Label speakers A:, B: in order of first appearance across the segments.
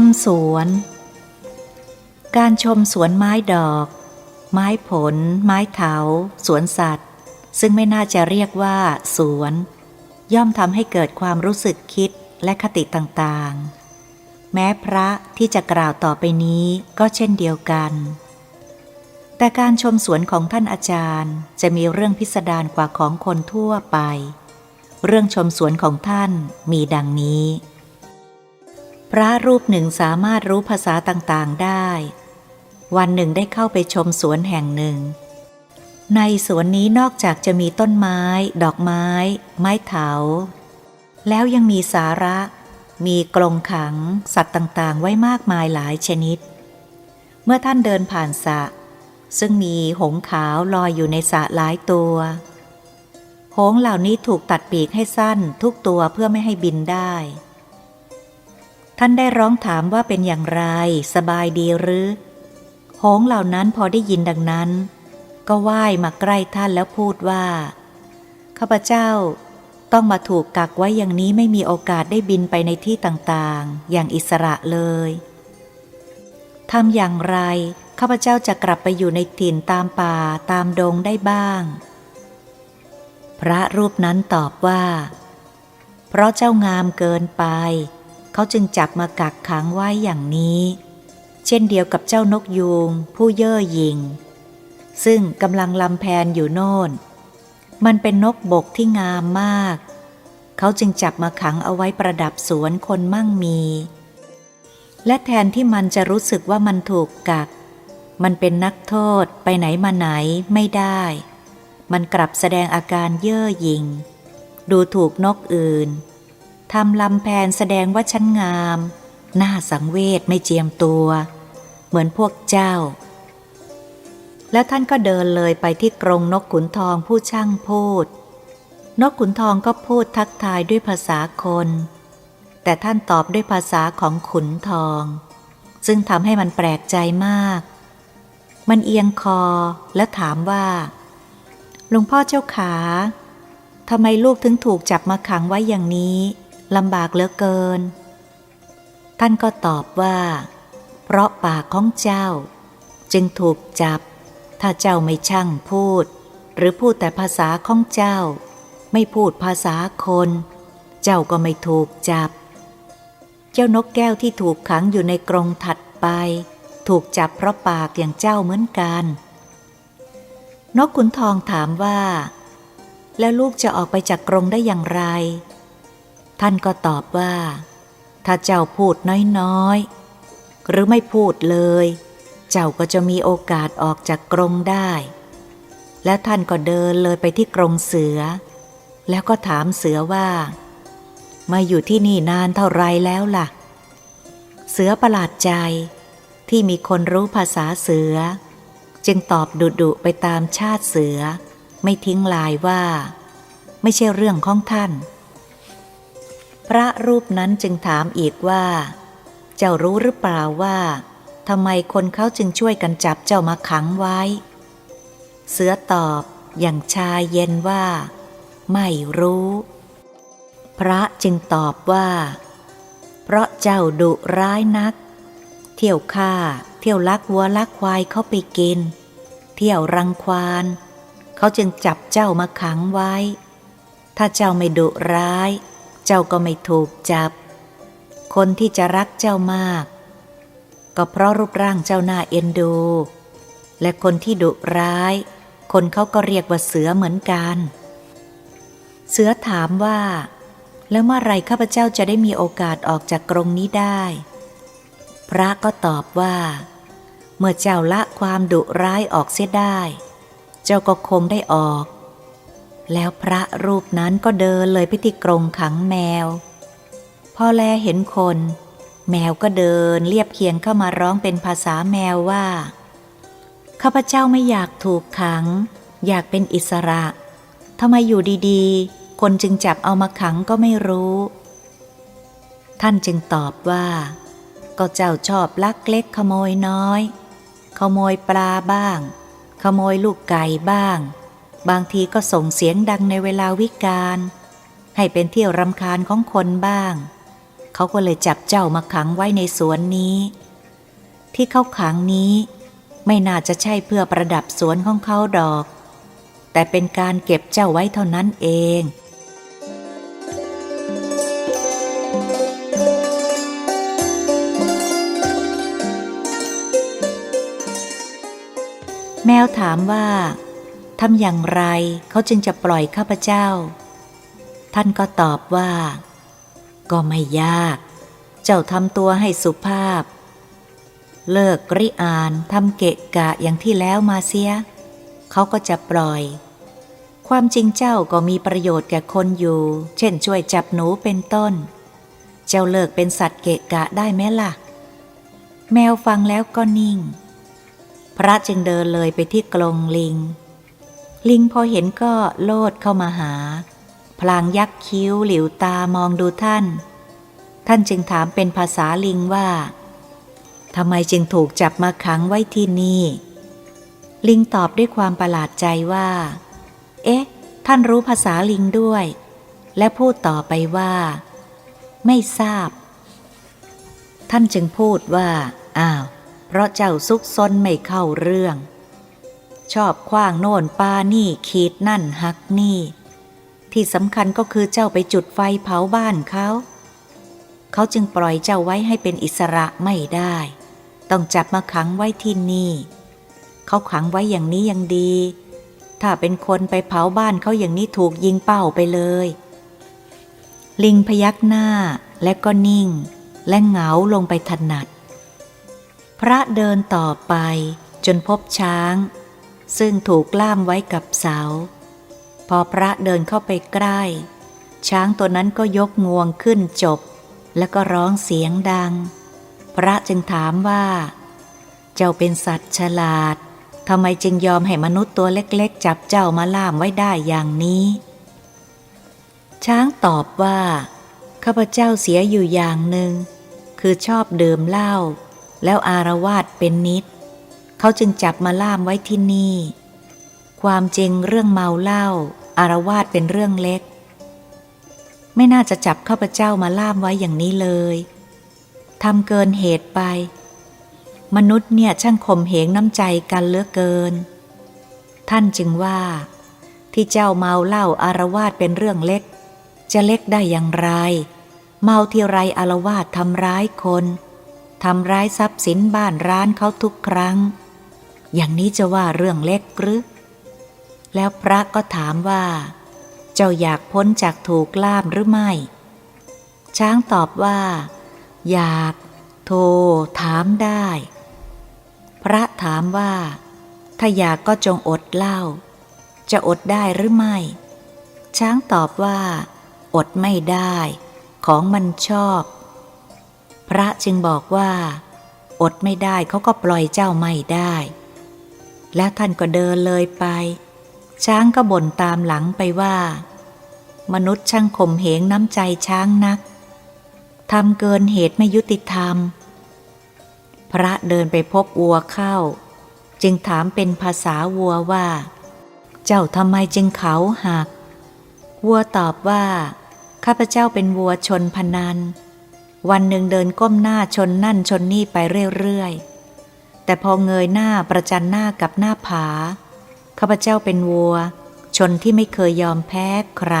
A: มสวน การชมสวนไม้ดอก ไม้ผล ไม้เถา สวนสัตว์ ซึ่งไม่น่าจะเรียกว่าสวน ย่อมทำให้เกิดความรู้สึกคิดและคติต่างๆ แม้พระที่จะกล่าวต่อไปนี้ก็เช่นเดียวกัน แต่การชมสวนของท่านอาจารย์จะมีเรื่องพิสดารกว่าของคนทั่วไป เรื่องชมสวนของท่านมีดังนี้ พระรูปหนึ่งสามารถรู้ภาษาต่างๆได้ วันหนึ่งได้เข้าไปชมสวนแห่งหนึ่ง ในสวนนี้นอกจากจะมีต้นไม้ ดอกไม้ ไม้เถา แล้วยังมีสาระ มีกรงขัง สัตว์ต่างๆ ไว้มากมายหลายชนิด เมื่อท่านเดินผ่านสระซึ่งมีหงส์ขาวลอยอยู่ในสระหลายตัว หงเหล่านี้ถูกตัดปีกให้สั้นทุกตัวเพื่อไม่ให้บินได้ ท่านได้ร้องถามว่าเป็นอย่างไร สบายดีหรือหงเหล่านั้นพอได้ยินดังนั้น ก็ว่ายมาใกล้ท่านแล้วพูดว่าข้าพเจ้าต้องมาถูกกักไว้อย่างนี้ไม่มีโอกาสได้บินไปในที่ต่างๆ อย่างอิสระเลยทำอย่างไรข้าพเจ้าจะกลับไปอยู่ในถิ่นตามป่าตามดงได้บ้าง พระรูปนั้นตอบว่า เพราะเจ้างามเกินไป เขาจึงจับมากักขังไว้อย่างนี้ เช่นเดียวกับเจ้านกยูงผู้เย่อหยิ่ง ซึ่งกำลังลำแพนอยู่โน่น มันเป็นนกบกที่งามมาก เขาจึงจับมาขังเอาไว้ประดับสวนคนมั่งมี และแทนที่มันจะรู้สึกว่ามันถูกกัก มันเป็นนักโทษไปไหนมาไหนไม่ได้ มันกลับแสดงอาการเย่อหยิ่ง ดูถูกนกอื่น ทำลำแพนแสดงว่าชั้นงาม หน้าสังเวชไม่เจียมตัว เหมือนพวกเจ้า แล้วท่านก็เดินเลยไปที่กรงนกขุนทองผู้ช่างพูด นกขุนทองก็พูดทักทายด้วยภาษาคน แต่ท่านตอบด้วยภาษาของขุนทอง ซึ่งทำให้มันแปลกใจมาก มันเอียงคอและถามว่าหลวงพ่อเจ้าขาทำไมลูกถึงถูกจับมาขังไว้อย่างนี้ ลำบากเหลือเกิน ท่านก็ตอบว่า เพราะปากของเจ้า จึงถูกจับ ถ้าเจ้าไม่ช่างพูด หรือพูดแต่ภาษาของเจ้า ไม่พูดภาษาคน เจ้าก็ไม่ถูกจับ เจ้านกแก้วที่ถูกขังอยู่ในกรงถัดไป ถูกจับเพราะปากอย่างเจ้าเหมือนกัน นกขุนทองถามว่า แล้วลูกจะออกไปจากกรงได้อย่างไร ท่านก็ตอบว่า ถ้าเจ้าพูดน้อยๆ หรือไม่พูดเลย เจ้าก็จะมีโอกาสออกจากกรงได้ แล้วท่านก็เดินเลยไปที่กรงเสือ แล้วก็ถามเสือว่า มาอยู่ที่นี่นานเท่าไรแล้วล่ะ เสือประหลาดใจที่มีคนรู้ภาษาเสือ จึงตอบดุดุไปตามชาติเสือ ไม่ทิ้งลายว่า ไม่ใช่เรื่องของท่าน พระรูปนั้นจึงถามอีกว่า เจ้ารู้หรือเปล่าว่าทำไมคนเขาจึงช่วยกันจับเจ้ามาขังไว้ เสือตอบอย่างชาเย็นว่า ไม่รู้ พระจึงตอบว่า เพราะเจ้าดุร้ายนัก เที่ยวฆ่า เที่ยวลักวัวลักควายเข้าไปกิน เที่ยวรังควานเขาจึงจับเจ้ามาขังไว้ ถ้าเจ้าไม่ดุร้าย เจ้าก็ไม่ถูกจับ คนที่จะรักเจ้ามาก ก็เพราะรูปร่างเจ้าหน้าเอ็นดู และคนที่ดุร้าย คนเขาก็เรียกว่าเสือเหมือนกัน เสือถามว่า แล้วเมื่อไรข้าพเจ้าจะได้มีโอกาสออกจากกรงนี้ได้ พระก็ตอบว่า เมื่อเจ้าละความดุร้ายออกเสียได้ เจ้าก็คงได้ออก แล้วพระรูปนั้นก็เดินเลยไปที่กรงขังแมว พอแลเห็นคน แมวก็เดินเรียบเคียงเข้ามาร้องเป็นภาษาแมวว่า ข้าพเจ้าไม่อยากถูกขัง อยากเป็นอิสระทำไมอยู่ดีๆ คนจึงจับเอามาขังก็ไม่รู้ ท่านจึงตอบว่า ก็เจ้าชอบลักเล็กขโมยน้อย ขโมยปลาบ้าง ขโมยลูกไก่บ้าง บางทีก็ส่งเสียงดังในเวลาวิกาลให้เป็นเที่ยวรำคาญของคนบ้าง เขาก็เลยจับเจ้ามาขังไว้ในสวนนี้ ที่เขาขังนี้ ไม่น่าจะใช่เพื่อประดับสวนของเขาดอก แต่เป็นการเก็บเจ้าไว้เท่านั้นเองแมวถามว่า ทำอย่างไรเขาจึงจะปล่อยข้าพเจ้า ท่านก็ตอบว่า ก็ไม่ยาก เจ้าทำตัวให้สุภาพ เลิกริอานทำเกะกะอย่างที่แล้วมาเสีย เขาก็จะปล่อย ความจริงเจ้าก็มีประโยชน์แก่คนอยู่ เช่นช่วยจับหนูเป็นต้น เจ้าเลิกเป็นสัตว์เกะกะได้ไหมล่ะ แมวฟังแล้วก็นิ่ง พระจึงเดินเลยไปที่กรงลิง ลิงพอเห็นก็โลดเข้ามาหา พลางยักคิ้วหลิวตามองดูท่าน ท่านจึงถามเป็นภาษาลิงว่าทำไมจึงถูกจับมาขังไว้ที่นี่ ลิงตอบด้วยความประหลาดใจว่า เอ๊ะ ท่านรู้ภาษาลิงด้วย และพูดต่อไปว่า ไม่ทราบ ท่านจึงพูดว่า อ้าว เพราะเจ้าซุกซนไม่เข้าเรื่อง ชอบคว้างโน่นปานี่ขีดนั่นหักนี่ ที่สำคัญก็คือเจ้าไปจุดไฟเผาบ้านเขา เขาจึงปล่อยเจ้าไว้ให้เป็นอิสระไม่ได้ ต้องจับมาขังไว้ที่นี่ เขาขังไว้อย่างนี้ยังดี ถ้าเป็นคนไปเผาบ้านเขาอย่างนี้ถูกยิงเป้าไปเลย ลิงพยักหน้าและก็นิ่ง และเหงาลงไปถนัด พระเดินต่อไปจนพบช้าง ซึ่งถูกล่ามไว้กับเสา พอพระเดินเข้าไปใกล้ ช้างตัวนั้นก็ยกงวงขึ้นจบ แล้วก็ร้องเสียงดัง พระจึงถามว่า เจ้าเป็นสัตว์ฉลาดทำไมจึงยอมให้มนุษย์ตัวเล็กๆ จับเจ้ามาล่ามไว้ได้อย่างนี้ ช้างตอบว่า ข้าพเจ้าเสียอยู่อย่างหนึ่งคือชอบดื่มเหล้าแล้วอารวาสเป็นนิด เขาจึงจับมาล่ามไว้ที่นี่ ความจริงเรื่องเมาเหล้าอารวาสเป็นเรื่องเล็ก ไม่น่าจะจับข้าพเจ้ามาล่ามไว้อย่างนี้เลยทำเกินเหตุไป มนุษย์เนี่ยช่างข่มเหงน้ำใจกันเลือเกิน ท่านจึงว่า ที่เจ้าเมาเหล้าอารวาสเป็นเรื่องเล็ก จะเล็กได้อย่างไร เมาทีไรอารวาสทำร้ายคนทำร้ายทรัพย์สินบ้านร้านเขาทุกครั้ง อย่างนี้จะว่าเรื่องเล็กหรือ แล้วพระก็ถามว่า เจ้าอยากพ้นจากถูกล่ามหรือไม่ ช้างตอบว่า อยาก โทรถามได้ พระถามว่า ถ้าอยากก็จงอดเล้าจะอดได้หรือไม่ ช้างตอบว่า อดไม่ได้ ของมันชอบ พระจึงบอกว่า อดไม่ได้เขาก็ปล่อยเจ้าไม่ได้ แล้วท่านก็เดินเลยไป ช้างก็บ่นตามหลังไปว่า มนุษย์ช่างข่มเหงน้ำใจช้างนักทำเกินเหตุไม่ยุติธรรม พระเดินไปพบวัวเข้า จึงถามเป็นภาษาวัวว่า เจ้าทำไมจึงเขาหัก วัวตอบว่า ข้าพเจ้าเป็นวัวชนพนัน วันหนึ่งเดินก้มหน้าชนนั่นชนนี่ไปเรื่อยๆ แต่พอเงยหน้าประจันหน้ากับหน้าผาข้าพเจ้าเป็นวัว ชนที่ไม่เคยยอมแพ้ใคร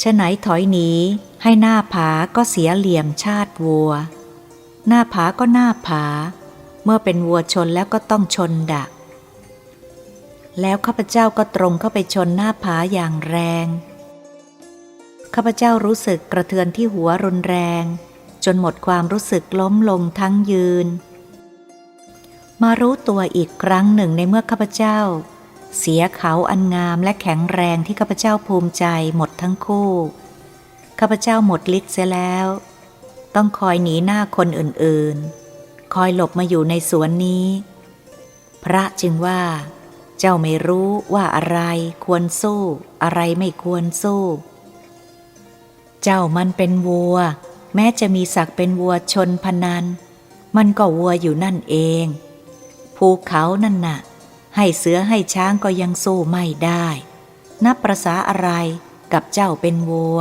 A: ฉะไหนถอยหนีให้หน้าผาก็เสียเหลี่ยมชาติวัว หน้าผาก็หน้าผา เมื่อเป็นวัวชนแล้วก็ต้องชนดัก แล้วข้าพเจ้าก็ตรงเข้าไปชนหน้าผาอย่างแรง ข้าพเจ้ารู้สึกกระเทือนที่หัวรุนแรง จนหมดความรู้สึกล้มลงทั้งยืน มารู้ตัวอีกครั้งหนึ่งในเมื่อข้าพเจ้า เสียเขาอันงามและแข็งแรงที่ข้าพเจ้าภูมิใจหมดทั้งคู่ ข้าพเจ้าหมดฤทธิ์เสียแล้ว ต้องคอยหนีหน้าคนอื่นๆ คอยหลบมาอยู่ในสวนนี้ พระจึงว่า เจ้าไม่รู้ว่าอะไรควรสู้ อะไรไม่ควรสู้ เจ้ามันเป็นวัว แม้จะมีศักดิ์เป็นวัวชนพนัน มันก็วัวอยู่นั่นเอง ภูเขานั่นน่ะ ให้เสือให้ช้างก็ยังสู้ไม่ได้ นับประษาอะไรกับเจ้าเป็นวัว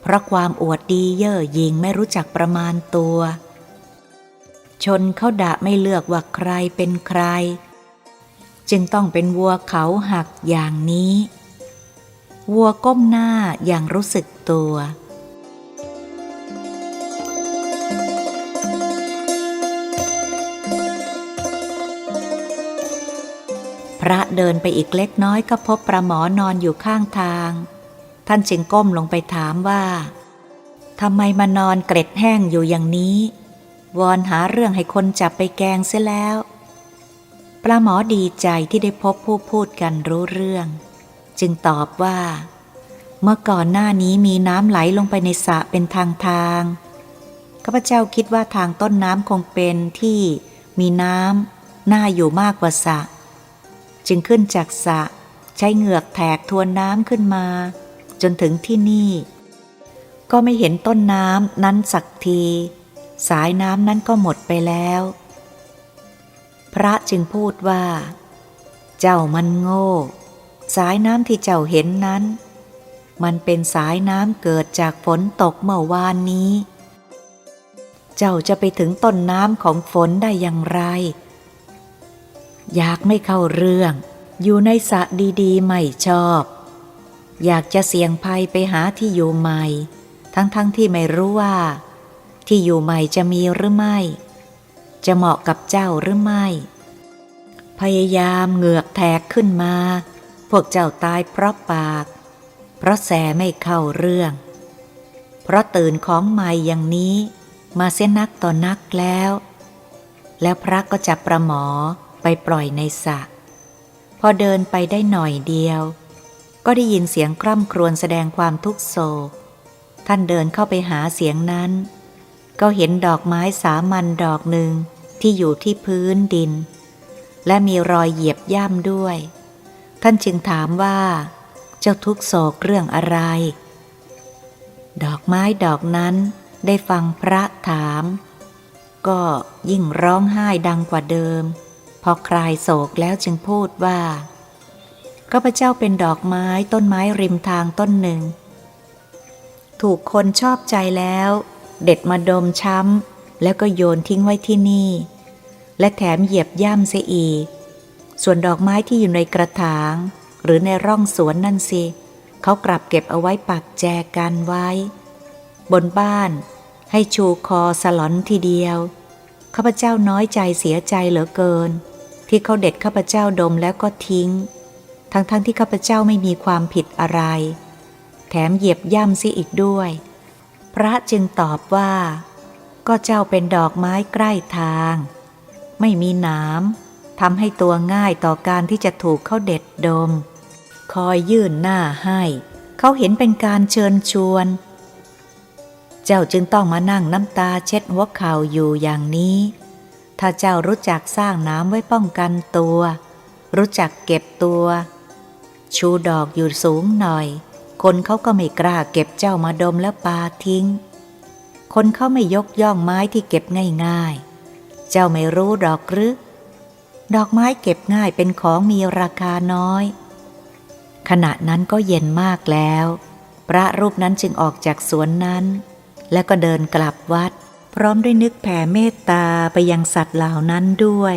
A: เพราะความอวดดีเย่อหยิ่งไม่รู้จักประมาณตัว ชนเขาด่าไม่เลือกว่าใครเป็นใคร จึงต้องเป็นวัวเขาหักอย่างนี้ วัวก้มหน้าอย่างรู้สึกตัว พระเดินไปอีกเล็กน้อยก็พบปลาหมอนอนอยู่ข้างทาง ท่านจึงก้มลงไปถามว่าทำไมมานอนเกร็ดแห้งอยู่อย่างนี้ วอนหาเรื่องให้คนจับไปแกงเสียแล้ว ปลาหมอดีใจที่ได้พบผู้พูดกันรู้เรื่อง จึงตอบว่า เมื่อก่อนหน้านี้มีน้ำไหลลงไปในสระเป็นทางทางข้าพเจ้าคิดว่าทางต้นน้ำคงเป็นที่มีน้ำน่าอยู่มากกว่าสระ จึงขึ้นจากสะ ใช้เหงือกแถกทวนน้ำขึ้นมา จนถึงที่นี่ ก็ไม่เห็นต้นน้ำนั้นสักที สายน้ำนั้นก็หมดไปแล้ว พระจึงพูดว่า เจ้ามันโง่ สายน้ำที่เจ้าเห็นนั้น มันเป็นสายน้ำเกิดจากฝนตกเมื่อวานนี้ เจ้าจะไปถึงต้นน้ำของฝนได้อย่างไร อยากไม่เข้าเรื่อง อยู่ในสระดีๆ ไม่ชอบ อยากจะเสี่ยงภัยไปหาที่อยู่ใหม่ ทั้งๆทที่ไม่รู้ว่า ที่อยู่ใหม่จะมีหรือไม่ จะเหมาะกับเจ้าหรือไม่ พยายามเหงือกแทกขึ้นมา พวกเจ้าตายเพราะปาก เพราะแสไม่เข้าเรื่อง เพราะตื่นของใหม่อย่างนี้ มาเส้นนักต่อนักแล้ว แล้วพระก็จับประหมอ ไปปล่อยในสระพอเดินไปได้หน่อยเดียว ก็ได้ยินเสียงคร่ำครวญแสดงความทุกโศก ท่านเดินเข้าไปหาเสียงนั้น ก็เห็นดอกไม้สามัญดอกหนึ่งที่อยู่ที่พื้นดิน และมีรอยเหยียบย่ำด้วย ท่านจึงถามว่า เจ้าทุกโศกเรื่องอะไร ดอกไม้ดอกนั้นได้ฟังพระถาม ก็ยิ่งร้องไห้ดังกว่าเดิม พอคลายโศกแล้วจึงพูดว่าข้าพเจ้าเป็นดอกไม้ต้นไม้ริมทางต้นหนึ่ง ถูกคนชอบใจแล้ว เด็ดมาดมช้ำ แล้วก็โยนทิ้งไว้ที่นี่ และแถมเหยียบย่ำเสียอีก ส่วนดอกไม้ที่อยู่ในกระถาง หรือในร่องสวนนั่นสิ เขากลับเก็บเอาไว้ปักแจกันไว้ บนบ้าน ให้ชูคอสลอนทีเดียวข้าพเจ้าน้อยใจเสียใจเหลือเกิน ที่เขาเด็ดข้าพเจ้าดมแล้วก็ทิ้ง ทั้งๆทที่ข้าพเจ้าไม่มีความผิดอะไร แถมเหยียบย่ำซิอีกด้วย พระจึงตอบว่า ก็เจ้าเป็นดอกไม้ใกล้ทาง ไม่มีหนามทำให้ตัวง่ายต่อการที่จะถูกเขาเด็ดดม คอยยื่นหน้าให้ เขาเห็นเป็นการเชิญชวน เจ้าจึงต้องมานั่งน้ำตาเช็ดหัวเข่าอยู่อย่างนี้ ถ้าเจ้ารู้จักสร้างน้ำไว้ป้องกันตัว รู้จักเก็บตัว ชูดอกอยู่สูงหน่อย คนเขาก็ไม่กล้าเก็บเจ้ามาดมแล้วปาทิ้ง คนเขาไม่ยกย่องไม้ที่เก็บง่ายๆ เจ้าไม่รู้ดอกหรือ ดอกไม้เก็บง่ายเป็นของมีราคาน้อย ขณะนั้นก็เย็นมากแล้ว พระรูปนั้นจึงออกจากสวนนั้น แล้วก็เดินกลับวัด พร้อมด้วยนึกแผ่เมตตาไปยังสัตว์เหล่านั้นด้วย